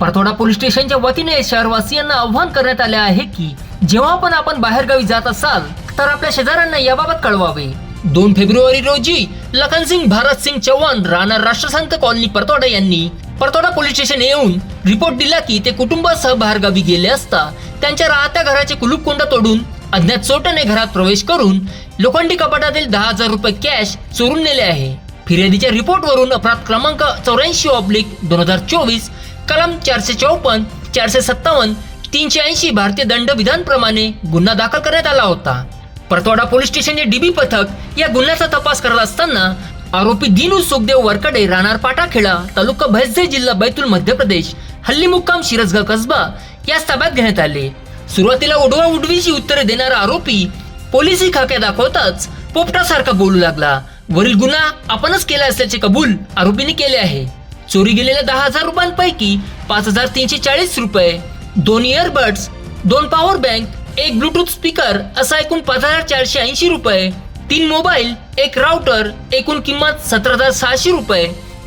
परतोडा police स्टेशनच्या वतीने शहरवासियांना आव्हान करण्यात आले आहे की जेव्हा पण आपण बाहेरगावी जात असाल तर आपल्या शेजाऱ्यांना याबाबत कळवावे. दोन फेब्रुवारी रोजी लखनसिंग भारत सिंग चव्हाण राहणार राष्ट्रसंत कॉलनी परतोडा यांनी परतोडा पोलीस स्टेशन येऊन रिपोर्ट दिला की ते कुटुंबासह बाहेरगावी गेले असता त्यांच्या राहत्या घराचे कुलूप कोंडा तोडून अज्ञात चोटाने घरात प्रवेश करून लोखंडी कपाटातील दहा हजार रुपये कॅश चोरून नेले आहे. फिर्यादीच्या रिपोर्टवरून अपराध क्रमांक चौऱ्याऐंशी ऑब्लिक दोन हजार चोवीस कलम चारशे चौपन्न चारशे सत्तावन्न तीनशे ऐंशी भारतीय दंड विधानप्रमाणे गुन्हा दाखल करण्यात आला होता. परतवाडा पोलीस स्टेशनचे डीबी पथक या गुन्ह्याचा तपास करत असताना आरोपी दिनू सुखदेव वरकडे राहणार पाटाखेडा तालुका भैसजे जिल्हा बैतूल मध्य प्रदेश हल्ली मुक्काम शिरसगाव कसबा या ताब्यात घेण्यात आले. सुरुवातीला उडवा उडवीची उत्तरे देणारा आरोपी पोलिसी खाक्या दाखवताच पोपटासारखा बोलू लागला. वरील गुन्हा आपणच केला असल्याचे कबूल आरोपीने केले आहे. चोरी गेलेल्या दहा हजार रुपयांपैकी पाच हजार तीनशे चाळीस रुपये दोन इयरबड्स दोन पॉवर बँक एक ब्लूटूथ स्पीकर असा एकूण पाच हजार चारशे ऐंशी रुपये तीन मोबाईल एक राउटर एकूण किंमत सतरा हजार सहाशे रुपये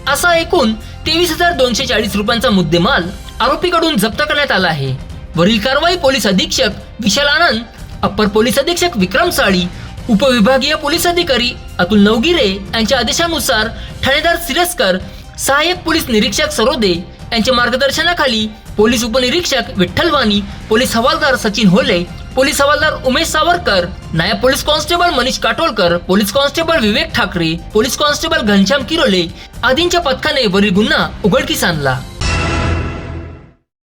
असा एकूण तेवीस हजार दोनशे चाळीस रुपयांचा मुद्देमाल आरोपीकडून जप्त करण्यात आला आहे. वरील कारवाई पोलीस अधीक्षक विशाल आनंद अप्पर पोलीस अधीक्षक विक्रम साळी उपविभागीय पोलीस अधिकारी अतुल नवगिरे यांच्या आदेशानुसार ठाणेदार सिरस्कर सहाय्यक पोलीस निरीक्षक सरोदे यांच्या मार्गदर्शनाखाली पोलीस उपनिरीक्षक विठ्ठल वाणी पोलीस हवालदार सचिन होले पोलीस हवालदार उमेश सावरकर नायब police constable Manish Katolkar police constable Vivek Thackeray police constable Ghanshyam Kirole आदींच्या पथकाने वरील गुन्हा उघडकीस आणला.